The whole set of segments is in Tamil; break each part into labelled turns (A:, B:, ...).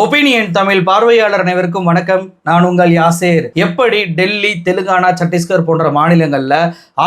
A: ஒப்பீனியன் தமிழ் பார்வையாளர் அனைவருக்கும் வணக்கம். நான் உங்கள் யாசேர். எப்படி டெல்லி தெலுங்கானா சத்தீஸ்கர் போன்ற மாநிலங்களில்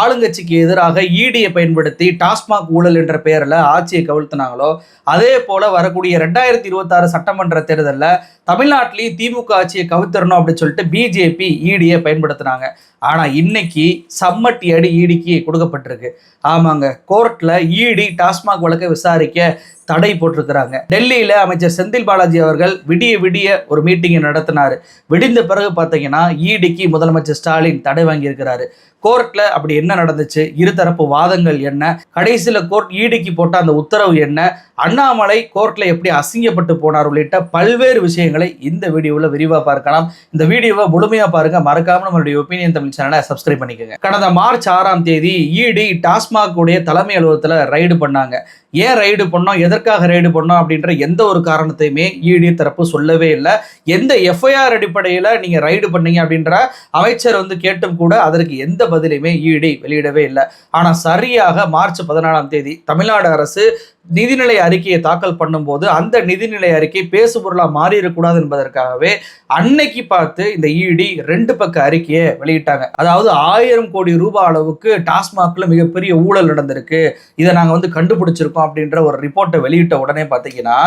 A: ஆளுங்கட்சிக்கு எதிராக ஈடியை பயன்படுத்தி டாஸ்மாக் ஊழல் என்ற பெயரில் ஆட்சியை கவிழ்த்தினாங்களோ அதே போல் வரக்கூடிய ரெண்டாயிரத்தி இருபத்தாறு சட்டமன்ற தேர்தலில் தமிழ்நாட்டிலையும் திமுக ஆட்சியை கவிழ்த்தரணும் அப்படின்னு சொல்லிட்டு பிஜேபி ஈடியை பயன்படுத்தினாங்க. ஆனால் இன்னைக்கு சம்மட்டி அடி ஈடிக்கு கொடுக்கப்பட்டிருக்கு. ஆமாங்க கோர்ட்டில் ஈடி டாஸ்மாக் வழக்கை விசாரிக்க தடை போட்டிருக்கிறாங்க. டெல்லியில் அமைச்சர் செந்தில் பாலாஜி அவர்கள் விடிய விடிய ஒரு மீட்டிங்கை நடத்தினார். விடிந்த பிறகு பார்த்தீங்கன்னா ஈடிக்கு முதலமைச்சர் ஸ்டாலின் தடை வாங்கியிருக்கிறாரு. கோர்ட்ல அப்படி என்ன நடந்துச்சு? இருதரப்பு வாதங்கள் என்ன? கடைசியில் கோர்ட் ஈடிக்கு போட்ட அந்த உத்தரவு என்ன? அண்ணாமலை கோர்ட்ல எப்படி அசிங்கப்பட்டு போனார்? உள்ளிட்ட பல்வேறு விஷயங்களை இந்த வீடியோவில் விரிவாக பார்க்கலாம். இந்த வீடியோவை முழுமையாக பாருங்க. மறக்காம நம்மளுடைய ஒப்பீனியன் தமிழ் சேனலை சப்ஸ்கிரைப் பண்ணிக்கோங்க. கடந்த மார்ச் ஆறாம் தேதி இடி டாஸ்மாக் உடைய தலைமை அலுவலகத்தில் ரைடு பண்ணாங்க. ஏன் ரைடு பண்ணோம்? எதற்காக ரைடு பண்ணோம்? அப்படின்ற எந்த ஒரு காரணத்தையுமே இடி தரப்பு சொல்லவே இல்லை. எந்த எஃப்ஐஆர் அடிப்படையில் நீங்கள் ரைடு பண்ணீங்க அப்படின்ற அமைச்சர் வந்து கேட்டும் கூட அதற்கு எந்த பதிலையுமே இடி வெளியிடவே இல்லை. ஆனால் சரியாக மார்ச் பதினாலாம் தேதி தமிழ்நாடு அரசு நிதிநிலை அறிக்கையை தாக்கல் பண்ணும்போது அந்த நிதிநிலை அறிக்கை பேசுபொருளாக மாறிடக்கூடாது என்பதற்காகவே அன்னைக்கு பார்த்து இந்த இடி ரெண்டு பக்க அறிக்கையை வெளியிட்டாங்க. அதாவது ஆயிரம் கோடி ரூபாய் அளவுக்கு டாஸ்மாக்ல மிகப்பெரிய ஊழல் நடந்திருக்கு. இதை நாங்கள் வந்து கண்டுபிடிச்சிருக்கோம் அப்படின்ற ஒரு ரிப்போர்ட்டை வெளியிட்ட உடனே பார்த்தீங்கன்னா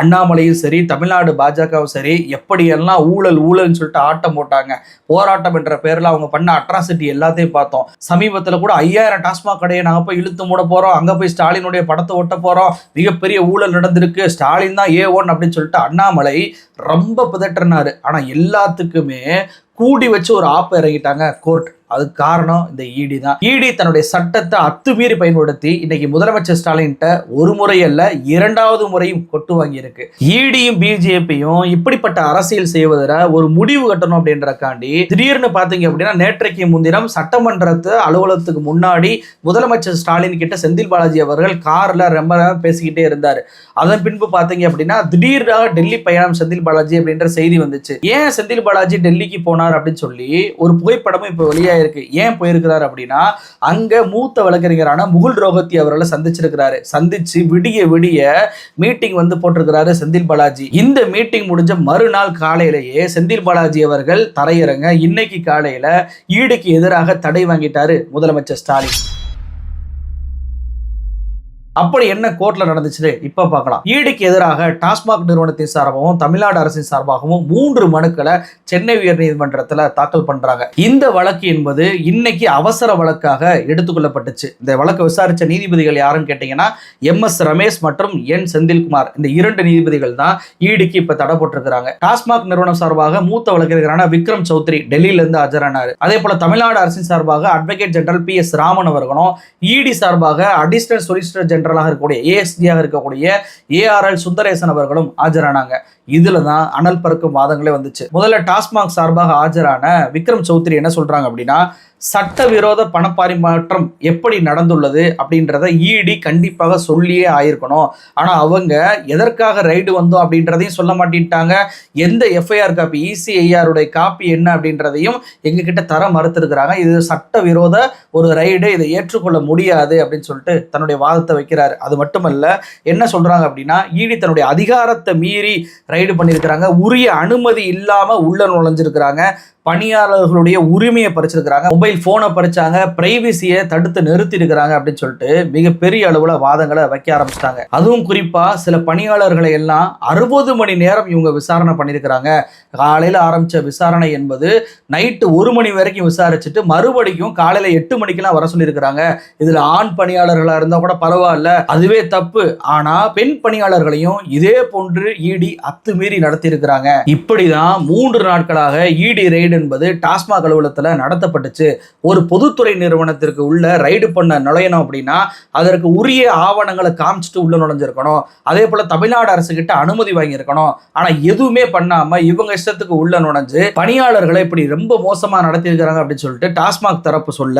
A: அண்ணாமலையும் சரி தமிழ்நாடு பாஜகவும் சரி எப்படியெல்லாம் ஊழல் ஊழல்னு சொல்லிட்டு ஆட்டம் போட்டாங்க போராட்டம் என்ற பேரில் அவங்க பண்ண அட்ராசிட்டி எல்லாத்தையும் பார்த்தோம். சமீபத்தில் கூட ஐயாயிரம் டாஸ்மாக் கடையை நாங்கள் போய் இழுத்து மூட போகிறோம் அங்கே போய் ஸ்டாலினுடைய படத்தை ஒட்ட போகிறோம் மிகப்பெரிய ஊழல் நடந்திருக்கு. ஸ்டாலின் தான் ஏ ஒன் அப்படின்னு சொல்லிட்டு அண்ணாமலை ரொம்ப பிதற்றினாரு ஆனால் எல்லாத்துக்குமே கூடி வச்சு ஒரு ஆப்பை இறங்கிட்டாங்க கோர்ட் அதுக்கு காரணம் இந்த இடி தான். இடி தன்னுடைய சட்டத்தை அத்துமீறி பயன்படுத்தி இன்னைக்கு முதலமைச்சர் ஸ்டாலின்கிட்ட ஒரு முறை அல்ல இரண்டாவது முறையும் கொட்டு வாங்கியிருக்கு. இடியும் பிஜேபியும் இப்படிப்பட்ட அரசியல் செய்வதில் ஒரு முடிவு கட்டணும் அப்படின்றக்காண்டி திடீர்னு பார்த்தீங்க அப்படின்னா நேற்றைக்கு முன்தினம் சட்டமன்றத்து அலுவலகத்துக்கு முன்னாடி முதலமைச்சர் ஸ்டாலின் கிட்ட செந்தில் பாலாஜி அவர்கள் கார்ல ரொம்ப பேசிக்கிட்டே இருந்தார். அதன் பின்பு பார்த்தீங்க அப்படின்னா திடீராக டெல்லி பயணம் செந்தில் பாலாஜி அப்படின்ற செய்தி வந்துச்சு. ஏன் செந்தில் பாலாஜி டெல்லிக்கு போனார் அப்படின்னு சொல்லி ஒரு புகைப்படமும் இப்போ வெளியாயிருக்கு. ஏன் போயிருக்கிறார் அப்படின்னா அங்கே மூத்த வழக்கறிஞரான முகுல் ரோஹத்தி அவர்களை சந்திச்சிருக்கிறாரு. சந்திச்சு விடிய விடிய மீட்டிங் வந்து போட்டிருக்கிறாரு செந்தில் பாலாஜி. இந்த மீட்டிங் முடிஞ்ச மறுநாள் காலையிலேயே செந்தில் பாலாஜி அவர்கள் தரையிறங்க இன்னைக்கு காலையில ஈடுக்கு எதிராக தடை வாங்கிட்டாரு முதலமைச்சர் ஸ்டாலின். அப்படி என்ன கோர்ட்ல நடந்துச்சு இப்ப பார்க்கலாம். ஈடிக்கு எதிராக டாஸ்மாக் நிறுவனத்தின் சார்பாகவும் தமிழ்நாடு அரசின் சார்பாகவும் மூன்று மனுக்களை சென்னை உயர் நீதிமன்றத்தில் தாக்கல் பண்றாங்க. இந்த வழக்கு என்பது இன்னைக்கு அவசர வழக்காக எடுத்துக்கொள்ளப்பட்டுச்சு. இந்த வழக்கை விசாரிச்ச நீதிபதிகள் யாருன்னு கேட்டீங்கன்னா எம் எஸ் ரமேஷ் மற்றும் என் செந்தில்குமார். இந்த இரண்டு நீதிபதிகள் தான் ஈடிக்கு இப்ப தடை போட்டிருக்கிறாங்க. டாஸ்மாக் நிறுவனம் சார்பாக மூத்த வழக்கறிஞரான விக்ரம் சௌத்ரி டெல்லியில இருந்து ஆஜரானார். அதே போல தமிழ்நாடு அரசின் சார்பாக advocate general P S Raman அவர்களும் இடி சார்பாக அடிஷனல் சொலிசிட்டர் ஜெனரலாக இருக்கக்கூடிய ஏஎஸ்டியாக இருக்கக்கூடிய ஏஆர்எல் சுந்தரேசன் அவர்களும் ஆஜரானாங்க. இதுல தான் அனல் பறக்கும் வாதங்களே வந்துச்சு. முதல்ல டாஸ்மாக் சார்பாக ஆஜரான விக்ரம் சௌத்ரி என்ன சொல்றாங்க அப்படின்னா சட்டவிரோத பணப்பரிமாற்றம் எப்படி நடந்துள்ளது அப்படின்றத இடி கண்டிப்பாக சொல்லியே ஆயிருக்கணும். ஆனால் அவங்க எதற்காக ரைடு வந்தோம் அப்படின்றதையும் சொல்ல மாட்டேன்ட்டாங்க. எந்த எஃப்ஐஆர் காப்பி இசிஐஆருடைய காப்பி என்ன அப்படின்றதையும் எங்ககிட்ட தர மறுத்திருக்கிறாங்க. இது சட்டவிரோத ஒரு ரைடு இதை ஏற்றுக்கொள்ள முடியாது அப்படின்னு சொல்லிட்டு தன்னுடைய வாதத்தை வைக்கிறாரு. அது மட்டுமல்ல என்ன சொல்றாங்க அப்படின்னா இடி தன்னுடைய அதிகாரத்தை மீறி ரைடு பண்ணியிருக்கிறாங்க. உரிய அனுமதி இல்லாமல் உள்ள நுழைஞ்சிருக்கிறாங்க. பணியாளர்களுடைய உரிமையை பறிச்சிருக்கிறாங்க. மொபைல் ஃபோனை பறிச்சாங்க. பிரைவசியை தடுத்து நிறுத்தி இருக்கிறாங்க அப்படின்னு சொல்லிட்டு மிகப்பெரிய அளவில் வாதங்களை வைக்க ஆரம்பிச்சிட்டாங்க. அதுவும் குறிப்பாக சில பணியாளர்களை எல்லாம் அறுபது மணி நேரம் இவங்க விசாரணை பண்ணியிருக்கிறாங்க. காலையில் ஆரம்பித்த விசாரணை என்பது நைட்டு ஒரு மணி வரைக்கும் விசாரிச்சுட்டு மறுபடியும் காலையில் எட்டு மணிக்கெல்லாம் வர சொல்லியிருக்கிறாங்க. இதில் ஆண் பணியாளர்களாக இருந்தால் கூட பரவாயில்ல. அதுவே தப்பு. ஆனால் பெண் பணியாளர்களையும் இதே போன்று இடி அத்துமீறி நடத்தியிருக்கிறாங்க. இப்படிதான் மூன்று நாட்களாக இடி ரெய்டு என்பது டாஸ்மாக் அலுவலகத்தில் நடத்தப்பட்டுச்சு. ஒரு பொதுத்துறை நிறுவனத்திற்கு உள்ள ரைடு பண்ண நுழையணும் அப்படின்னா அதற்கு உரிய ஆவணங்களை காமிச்சிட்டு உள்ள நுழைஞ்சிருக்கணும். அதே போல தமிழ்நாடு அரசு கிட்ட அனுமதி வாங்கியிருக்கணும். ஆனா எதுவுமே பண்ணாம இவங்க இஷ்டத்துக்கு உள்ள நுழைஞ்சு பணியாளர்களை இப்படி ரொம்ப மோசமா நடத்தியிருக்கிறாங்க அப்படின்னு சொல்லிட்டு டாஸ்மாக் தரப்பு சொல்ல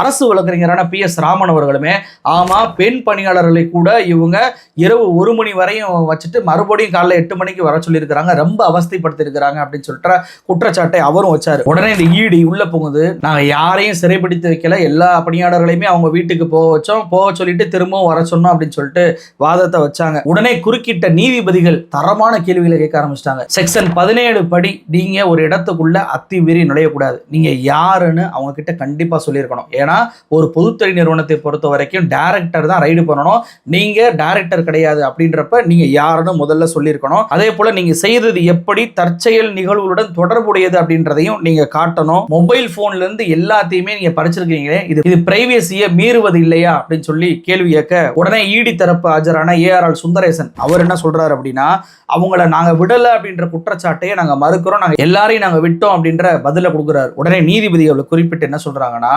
A: அரசு வழக்கறிஞரான பி எஸ் ராமன் அவர்களுமே ஆமா பெண் பணியாளர்களை கூட இவங்க இரவு ஒரு மணி வரையும் வச்சுட்டு மறுபடியும் காலைல எட்டு மணிக்கு வர சொல்லியிருக்கிறாங்க. ரொம்ப அவஸ்தைப்படுத்தி இருக்கிறாங்க அப்படின்னு சொல்லிட்டு குற்றச்சாட்டை அவரும் வச்சாரு. உடனே இந்த ஈடி உள்ள போகுது நாங்க யாரையும் சிறைப்பிடித்து வைக்கல. எல்லா பணியாளர்களையுமே அவங்க வீட்டுக்கு போக வச்சோம். போக சொல்லிட்டு திரும்பவும் வர சொன்னோம் அப்படின்னு சொல்லிட்டு வாதத்தை வச்சாங்க. உடனே குறுக்கிட்ட நீதிபதிகள் தரமான கேள்விகளை கேட்க ஆரம்பிச்சிட்டாங்க. செக்ஷன் பதினேழு படி நீங்க ஒரு இடத்துக்குள்ள அத்துமீறி நுழையக்கூடாது. நீங்க யாருன்னு அவங்க கிட்ட கண்டிப்பா சொல்லியிருக்கணும். ஏன்னா ஒரு பொதுத்துறை நிறுவனத்தை பொறுத்த வரைக்கும் டேரக்டர் தான் ரைடு பண்ணணும். நீங்க டேரக்டர் கிடையாது அப்படின்றப்ப நீங்க யாருன்னு முதல்ல சொல்லியிருக்கணும். அதே போல நீங்க செய்தது எப்படி தற்செயல் நிகழ்வுகளுடன் தொடர்புடையது அப்படின்றதை அப்படின்றதையும் நீங்க காட்டணும். மொபைல் போன்ல இருந்து எல்லாத்தையுமே நீங்க பறிச்சிருக்கீங்களே இது இது பிரைவேசியை மீறுவது இல்லையா? அப்படின்னு சொல்லி கேள்வி கேட்க உடனே ஈடி தரப்பு ஆஜரான ஏஆர்எல் சுந்தரேசன். அவர் என்ன சொல்றாரு அப்படின்னா அவங்கள நாங்க விடல அப்படின்ற குற்றச்சாட்டையே நாங்க மறுக்கிறோம். நாங்க எல்லாரையும் நாங்க விட்டோம் அப்படின்ற பதில கொடுக்குறாரு. உடனே நீதிபதி அவளை குறிப்பிட்டு என்ன சொல்றாங்கன்னா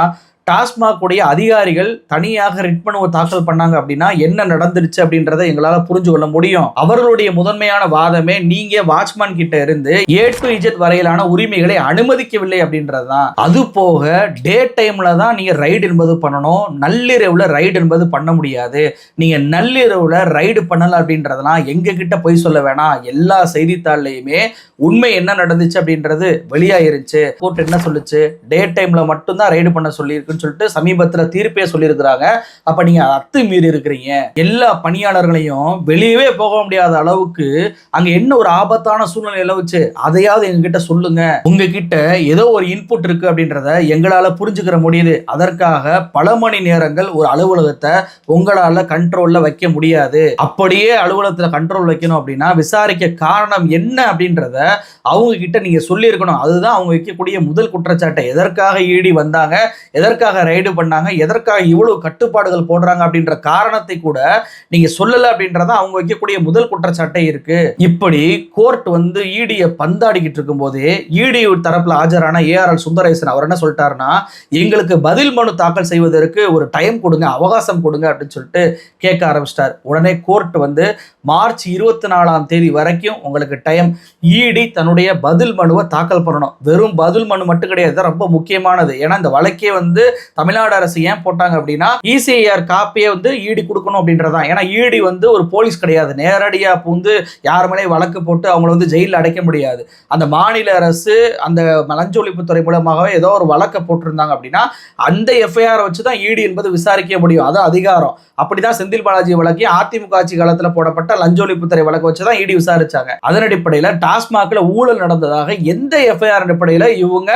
A: டாஸ்மாக் உடைய அதிகாரிகள் தனியாக ரிட் மனுவை தாக்கல் பண்ணாங்க அப்படின்னா என்ன நடந்துருச்சு அப்படின்றத எங்களால புரிஞ்சு கொள்ள முடியும். அவர்களுடைய முதன்மையான வாதமே நீங்க வாட்ச்மேன் கிட்ட இருந்து ஏ டு இஜெட் வரையிலான உரிமைகளை அனுமதிக்கவில்லை அப்படின்றது தான் அது போக டே டைம்ல தான் நீங்க ரைடு என்பது பண்ணணும். நள்ளிரவுல ரைடு என்பது பண்ண முடியாது. நீங்க நள்ளிரவுல ரைடு பண்ணல அப்படின்றதெல்லாம் எங்க கிட்ட போய் சொல்ல வேணாம். எல்லா செய்தித்தாள்லயுமே உண்மை என்ன நடந்துச்சு அப்படின்றது வெளியாயிருச்சு. கோர்ட் என்ன சொல்லுச்சு? டே டைம்ல மட்டும்தான் ரைடு பண்ண சொல்லியிருக்கு. சொல்லியிருக்குன்னு சொல்லிட்டு சமீபத்தில் தீர்ப்பே சொல்லியிருக்கிறாங்க. அப்போ நீங்கள் அத்து மீறி இருக்கிறீங்க. எல்லா பணியாளர்களையும் வெளியவே போக முடியாத அளவுக்கு அங்கே என்ன ஒரு ஆபத்தான சூழ்நிலை நிலவுச்சு அதையாவது எங்ககிட்ட சொல்லுங்க. உங்ககிட்ட ஏதோ ஒரு இன்புட் இருக்கு அப்படின்றத எங்களால புரிஞ்சுக்கிற முடியுது. அதற்காக பல மணி நேரங்கள் ஒரு அலுவலகத்தை உங்களால கண்ட்ரோல்ல வைக்க முடியாது. அப்படியே அலுவலகத்தில் கண்ட்ரோல் வைக்கணும் அப்படின்னா விசாரிக்க காரணம் என்ன அப்படின்றத அவங்க கிட்ட நீங்க சொல்லியிருக்கணும். அதுதான் அவங்க வைக்கக்கூடிய முதல் குற்றச்சாட்டை. எதற்காக ஈடி வந்தாங்க? எதற்காக ரைடு பண்ணாங்க எதற்காக இவ்வளவு கட்டுப்பாடுகள் போடுறாங்க அப்படின்ற காரணத்தை கூட நீங்க சொல்லல அப்படின்றத அவங்க வைக்கக்கூடிய முதல் குற்றச்சாட்டே இருக்கு. இப்படி கோர்ட் வந்து ஈடிய பந்தாடிக்கிட்டு இருக்கும் போதே இடி தரப்புல ஆஜரான ஏஆர்எல் சுந்தரேசன் அவர் என்ன சொல்லிட்டாருன்னா எங்களுக்கு பதில் மனு தாக்கல் செய்வதற்கு ஒரு டைம் கொடுங்க அவகாசம் கொடுங்க அப்படின்னு சொல்லிட்டு கேட்க ஆரம்பிச்சிட்டார். உடனே கோர்ட் வந்து மார்ச் இருபத்தி நாலாம் தேதி வரைக்கும் உங்களுக்கு டைம் ஈடி தன்னுடைய பதில் மனுவை தாக்கல் பண்ணணும். வெறும் பதில் மனு மட்டும் கிடையாது ரொம்ப முக்கியமானது. ஏன்னா இந்த வழக்கே வந்து தமிழ்நாடு அரசு ஏன் போட்டாங்க அப்படின்னா இசிஐஆர் காப்பியை வந்து ஈடி கொடுக்கணும் அப்படின்றதான் ஏன்னா ஈடி வந்து ஒரு போலீஸ் கிடையாது. நேரடியாக பூந்து யார் மேலேயும் வழக்கு போட்டு அவங்கள வந்து ஜெயிலில் அடைக்க முடியாது. அந்த மாநில அரசு அந்த லஞ்ச ஒழிப்புத்துறை மூலமாகவே ஏதோ ஒரு வழக்கை போட்டிருந்தாங்க அப்படின்னா அந்த எஃப்ஐஆர் வச்சு தான் ஈடி என்பது விசாரிக்க முடியும். அது அதிகாரம். அப்படிதான் செந்தில் பாலாஜி வழக்கே அதிமுக ஆட்சி காலத்தில் போடப்பட்ட லஞ்ச ஒழிப்புத்துறை வழக்கு வச்சு தான் ஈடி விசாரிச்சாங்க. அதன் அடிப்படையில் டாஸ்மாகில் ஊழல் நடந்ததாக எந்த எஃப்ஐஆர் அடிப்படையில் இவங்க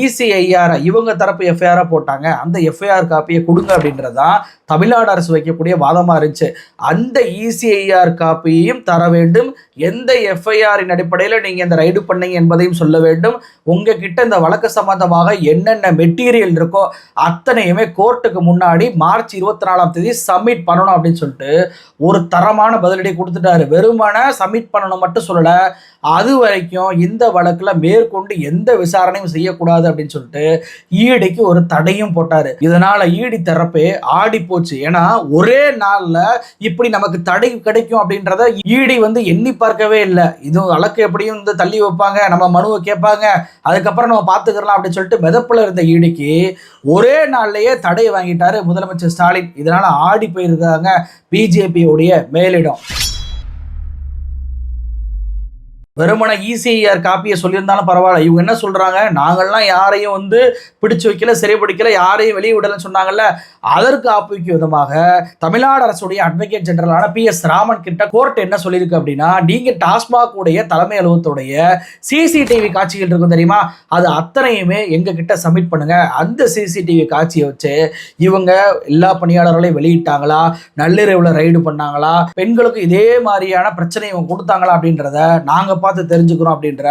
A: இசிஐஆர் இவங்க தரப்பு எஃப்ஐஆர் போட்டாங்க. அந்த எஃப்ஐஆர் காப்பியை கொடுங்க அப்படின்றது தான் தமிழ்நாடு அரசு வைக்கக்கூடிய வாதமாக இருந்துச்சு. அந்த இசிஐஆர் காப்பியையும் தர வேண்டும். எந்த எஃப்ஐஆரின் அடிப்படையில் நீங்கள் இந்த ரைடு பண்ணீங்க என்பதையும் சொல்ல வேண்டும். உங்ககிட்ட இந்த வழக்கு சம்பந்தமாக என்னென்ன மெட்டீரியல் இருக்கோ அத்தனையுமே கோர்ட்டுக்கு முன்னாடி மார்ச் இருபத்தி நாலாம் தேதி சப்மிட் பண்ணணும் அப்படின்னு சொல்லிட்டு ஒரு தரமான பதிலடி கொடுத்துட்டாரு. வெறுமனை சப்மிட் பண்ணணும் மட்டும் சொல்லலை. அது வரைக்கும் இந்த வழக்கில் மேற்கொண்டு எந்த விசாரணையும் செய்யக்கூடாது அப்படின்னு சொல்லிட்டு ஈடிக்கு ஒரு தடையும் போட்டாரு. இதனால ஈடி தரப்பே ஆடி போச்சு. ஏன்னா ஒரே நாளில் இப்படி நமக்கு தடை கிடைக்கும் அப்படின்றத ஈடி வந்து எண்ணி பார்க்கவே இல்லை. இது வழக்கு எப்படியும் வந்து தள்ளி வைப்பாங்க. நம்ம மனுவை கேட்பாங்க. அதுக்கப்புறம் நம்ம பார்த்துக்கலாம் அப்படின்னு சொல்லிட்டு மிதப்புல இருந்த ஈடிக்கு ஒரே நாள்லையே தடை வாங்கிட்டாரு முதலமைச்சர் ஸ்டாலின். இதனால ஆடி போயிருக்காங்க. பிஜேபியுடைய மேலிடம். வெறுமன இசிஐஆர் காப்பியை சொல்லியிருந்தாலும் பரவாயில்ல. இவங்க என்ன சொல்கிறாங்க நாங்கள்லாம் யாரையும் வந்து பிடிச்சு வைக்கல சிறைப்பிடிக்கல யாரையும் வெளியே விடலன்னு சொன்னாங்கல்ல. அதற்கு ஆப்பிக்க விதமாக தமிழ்நாடு அரசுடைய அட்வொகேட் ஜெனரலான பி எஸ் ராமன் கிட்ட கோர்ட் என்ன சொல்லியிருக்கு அப்படின்னா நீங்கள் டாஸ்மாக் உடைய தலைமை அலுவலகத்துடைய சிசிடிவி காட்சிகள் இருக்கும் தெரியுமா? அது அத்தனையுமே எங்கள் கிட்ட சப்மிட் பண்ணுங்க. அந்த சிசிடிவி காட்சியை வச்சு இவங்க எல்லா பணியாளர்களையும் வெளியிட்டாங்களா? நள்ளிரவில் ரைடு பண்ணாங்களா? பெண்களுக்கு இதே மாதிரியான பிரச்சனை இவங்க கொடுத்தாங்களா அப்படின்றத நாங்கள் பார்த்து தெரிஞ்சுக்கிறோம் அப்படின்ற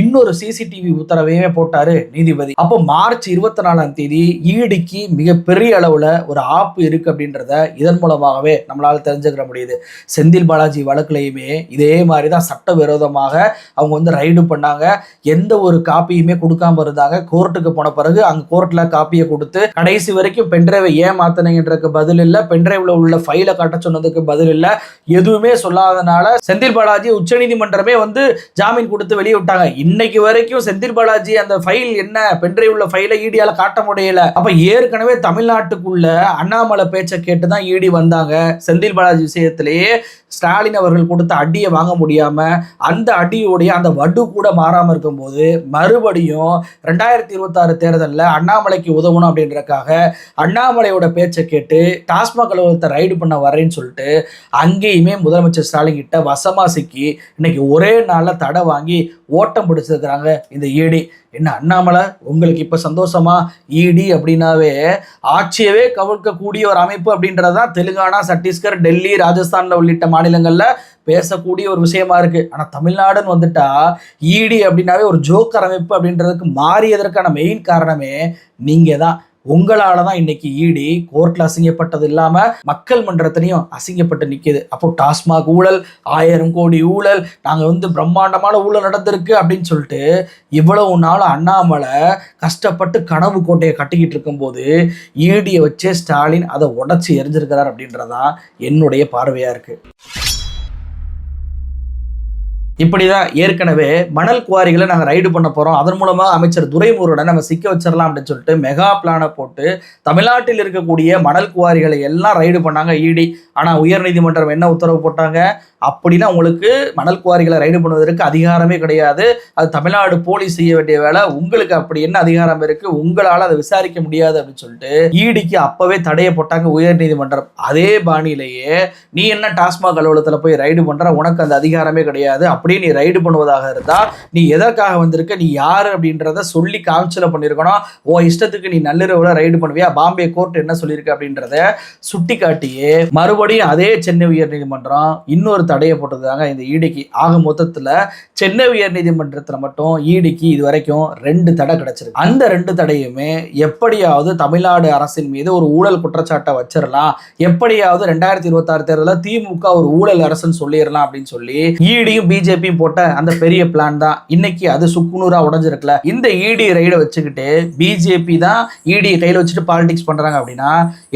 A: இன்னொரு சிசிடிவி உத்தரவையுமே போட்டாரு நீதிபதி. அப்போ மார்ச் இருபத்தி நாலாம் தேதி ஈடிக்கு மிகப்பெரிய அளவுல ஒரு ஆப்பு இருக்கு அப்படின்றத இதன் மூலமாகவே நம்மளால தெரிஞ்சுக்கிற முடியுது. செந்தில் பாலாஜி வழக்குலையுமே இதே மாதிரி தான் சட்டவிரோதமாக அவங்க வந்து ரைடு பண்ணாங்க. எந்த ஒரு காப்பியுமே கொடுக்காம இருந்தாங்க. கோர்ட்டுக்கு போன பிறகு அங்க கோர்ட்ல காப்பியை கொடுத்து கடைசி வரைக்கும் பென்ட்ரைவை ஏன் மாத்தினீங்கன்றதுக்கு பதில் இல்லை. பென்ட்ரைவ்ல உள்ள ஃபைலை காட்ட சொன்னதுக்கு பதில் இல்லை. எதுவுமே சொல்லாதனால செந்தில் பாலாஜி உச்சநீதிமன்றமே வந்து ஜாமீன் கொடுத்து வெளியே விட்டாங்க இன்னைக்கு வரைக்கும் செந்தில் பாலாஜி அந்த ஃபைல் என்ன பென்ட்ரைவ் உள்ள ஃபைலை ஈடியால காட்ட முடியல. அப்ப ஏற்கனவே தமிழ்நாட்டுக்குள்ள அண்ணாமலை பேச்சை கேட்டு தான் ஈடி வந்தாங்க. செந்தில் பாலாஜி விஷயத்திலேயே ஸ்டாலின் அவர்கள் கொடுத்த அடியை வாங்க முடியாம அந்த அடியுடைய அந்த வடு கூட மாறாம இருக்கும்போது மறுபடியும் ரெண்டாயிரத்தி இருபத்தாறு தேர்தலில் அண்ணாமலைக்கு உதவணும் அப்படின்றக்காக அண்ணாமலையோட பேச்சை கேட்டு டாஸ்மாக் அலுவலகத்தை ரைடு பண்ண வரேன்னு சொல்லிட்டு அங்கேயுமே முதலமைச்சர் ஸ்டாலின் கிட்ட வசமா சிக்கி இன்னைக்கு ஒரே நாளில் தடை வாங்கி ஓட்டம் பிடிச்சிருக்கிறாங்க இந்த ஈடி என்ன அண்ணாமலை உங்களுக்கு இப்போ சந்தோஷமா? ஈடி அப்படின்னாவே ஆட்சியவே கவிழ்க்கக்கூடிய ஒரு அமைப்பு அப்படின்றதான் தெலுங்கானா சத்தீஸ்கர் டெல்லி ராஜஸ்தானில் உள்ளிட்ட மாநிலங்களில் பேசக்கூடிய ஒரு விஷயமா இருக்கு. ஆனால் தமிழ்நாடுன்னு வந்துட்டா ஈடி அப்படின்னாவே ஒரு ஜோக்கர் அமைப்பு அப்படின்றதுக்கு மாறியதற்கான மெயின் காரணமே நீங்கள் தான் உங்களால தான் இன்னைக்கு ஈடி கோர்ட்ல அசிங்கப்பட்டது இல்லாம மக்கள் மன்றத்திலையும் அசிங்கப்பட்டு நிக்குது. அப்போ டாஸ்மாக் ஊழல் ஆயிரம் கோடி ஊழல் நாங்க வந்து பிரம்மாண்டமான ஊழல் நடந்திருக்கு அப்படின்னு சொல்லிட்டு இவ்வளவு நாள் அண்ணாமலை கஷ்டப்பட்டு கனவு கோட்டையை கட்டிக்கிட்டு இருக்கும்போது ஈடியை வச்சே ஸ்டாலின் அதை உடச்சி எரிஞ்சிருக்கிறார் அப்படின்றதான் என்னுடைய பார்வையா இருக்கு. இப்படிதான் ஏற்கனவே மணல் குவாரிகளை நாங்கள் ரைடு பண்ண போகிறோம் அதன் மூலமாக அமைச்சர் துரைமுருகனை நம்ம சிக்க வச்சிடலாம் அப்படின்னு சொல்லிட்டு மெகா பிளானை போட்டு தமிழ்நாட்டில் இருக்கக்கூடிய மணல் குவாரிகளை எல்லாம் ரைடு பண்ணாங்க ஈடி ஆனால் உயர்நீதிமன்றம் என்ன உத்தரவு போட்டாங்க? அப்படின்னா உங்களுக்கு மணல் குவாரிகளை ரைடு பண்ணுவதற்கு அதிகாரமே கிடையாது. அது தமிழ்நாடு போலீஸ் செய்ய வேண்டிய வேலை. உங்களுக்கு அப்படி என்ன அதிகாரம் இருக்கு? உங்களால் அதை விசாரிக்க முடியாது அப்படின்னு சொல்லிட்டு ஈடிக்கு அப்பவே தடையை போட்டாங்க உயர்நீதிமன்றம் அதே பாணியிலேயே நீ என்ன டாஸ்மாக் அலுவலகத்தில் போய் ரைடு பண்ணுற உனக்கு அந்த அதிகாரமே கிடையாது. அப்படியே நீ ரைடு பண்ணுவதாக இருந்தா நீ எதற்காக வந்திருக்க நீ யாரு அப்படின்றத சொல்லி காமிச்சல பண்ணியிருக்கணும் ஓ இஷ்டத்துக்கு நீ நள்ளிரவுல ரைடு பண்ணுவியா? பாம்பே கோர்ட் என்ன சொல்லியிருக்கு அப்படின்றத சுட்டி காட்டியே மறுபடியும் அதே சென்னை உயர்நீதிமன்றம் இன்னொரு தடையை போட்டதுதாங்க இந்த ஈடிக்கு. ஆக மொத்தத்துல சென்னை உயர்நீதிமன்றத்துல மட்டும் ஈடிக்கு இது வரைக்கும் ரெண்டு தடை கிடைச்சிருக்கு. அந்த ரெண்டு தடையுமே எப்படியாவது தமிழ்நாடு அரசின் மீது ஒரு ஊழல் குற்றச்சாட்டை வச்சிடலாம் எப்படியாவது ரெண்டாயிரத்தி இருபத்தாறு தேர்தலில் திமுக ஒரு ஊழல் அரசுன்னு சொல்லிடலாம் அப்படின்னு சொல்லி ஈடியும் பிஜேபியும் போட்ட அந்த பெரிய பிளான் தான். இன்னைக்கு அது சுக்குநூறா உடஞ்சிருக்குல. இந்த இடி ரைடை வச்சுக்கிட்டு பிஜேபி தான் இடி கையில வச்சுட்டு பாலிடிக்ஸ் பண்றாங்க அப்படின்னா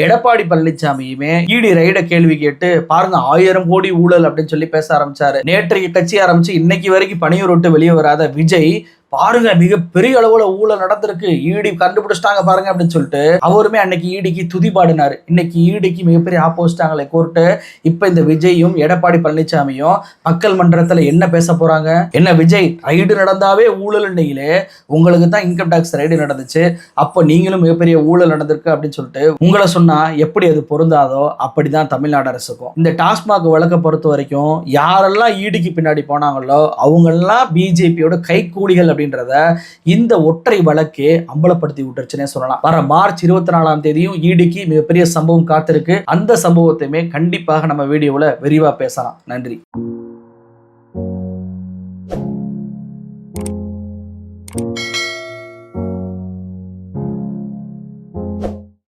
A: எடப்பாடி பழனிசாமியுமே இடி ரைட கேள்வி கேட்டு பாருங்க ஆயிரம் கோடி ஊழல் அப்படின்னு சொல்லி பேச ஆரம்பிச்சாரு. நேற்றைக்கு கட்சி ஆரம்பிச்சு இன்னைக்கு வரைக்கும் பணியூர் விட்டு வெளியே வராத விஜய் பாருங்க மிக பெரிய அளவுல ஊழல் நடந்திருக்கு. ஈடி கண்டுபிடிச்சிட்டாங்க பாருங்க அப்படின்னு சொல்லிட்டு அவருமே அன்னைக்கு ஈடிக்கு துதி பாடினாரு. இன்னைக்கு ஈடிக்கு மிகப்பெரிய ஆப்போசிட்டாங்களே கோர்ட்டு இப்ப இந்த விஜயும் எடப்பாடி பழனிசாமியும் மக்கள் மன்றத்துல என்ன பேச போறாங்க? என்ன விஜய் ரைடு நடந்தாவே ஊழல் இன்னையிலே. உங்களுக்கு தான் இன்கம் டாக்ஸ் ரைடு நடந்துச்சு. அப்போ நீங்களும் மிகப்பெரிய ஊழல் நடந்திருக்கு அப்படின்னு சொல்லிட்டு உங்களை சொன்னா எப்படி அது பொருந்தாதோ அப்படிதான் தமிழ்நாடு அரசுக்கும். இந்த டாஸ்மாக் வழக்கை பொறுத்த வரைக்கும் யாரெல்லாம் ஈடிக்கு பின்னாடி போனாங்களோ அவங்கெல்லாம் பிஜேபியோட கைக்கூலிகள் அப்படின்றத இந்த ஒற்றை வழக்கே அம்பலப்படுத்தி விட்டுருச்சுன்னே சொல்லலாம். வர மார்ச் இருபத்தி நாலாம் தேதியும் ஈடிக்கு மிகப்பெரிய சம்பவம் காத்திருக்கு. அந்த சம்பவத்தையுமே கண்டிப்பாக நம்ம வீடியோவில் விரிவாக பேசலாம். நன்றி.